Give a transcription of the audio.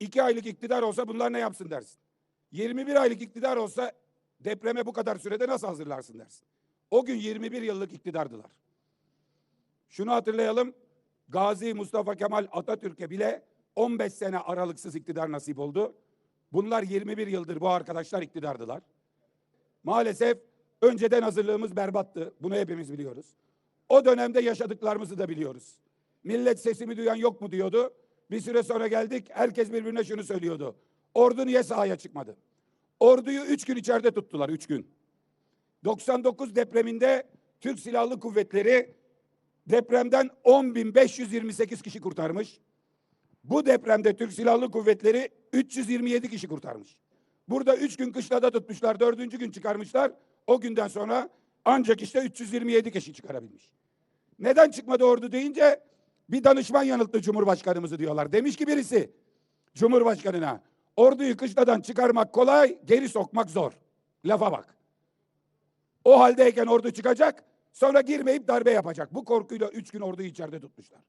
iki aylık iktidar olsa bunlar ne yapsın dersin. 21 aylık iktidar olsa depreme bu kadar sürede nasıl hazırlarsın dersin. O gün 21 yıllık iktidardılar. Şunu hatırlayalım. Gazi Mustafa Kemal Atatürk'e bile 15 sene aralıksız iktidar nasip oldu. Bunlar 21 yıldır bu arkadaşlar iktidardılar. Maalesef önceden hazırlığımız berbattı. Bunu hepimiz biliyoruz. O dönemde yaşadıklarımızı da biliyoruz. Millet sesimi duyan yok mu diyordu. Bir süre sonra geldik herkes birbirine şunu söylüyordu. Ordu niye sahaya çıkmadı? Orduyu üç gün içeride tuttular, üç gün. 99 depreminde Türk Silahlı Kuvvetleri depremden 10.528 kişi kurtarmış. Bu depremde Türk Silahlı Kuvvetleri 327 kişi kurtarmış. Burada üç gün kışlada tutmuşlar, dördüncü gün çıkarmışlar. O günden sonra ancak işte 327 kişi çıkarabilmiş. Neden çıkmadı ordu deyince bir danışman yanılttı Cumhurbaşkanımızı diyorlar. Demiş ki birisi Cumhurbaşkanına orduyu kışladan çıkarmak kolay, geri sokmak zor. Lafa bak. O haldeyken ordu çıkacak, sonra girmeyip darbe yapacak. Bu korkuyla üç gün orduyu içeride tutmuşlar.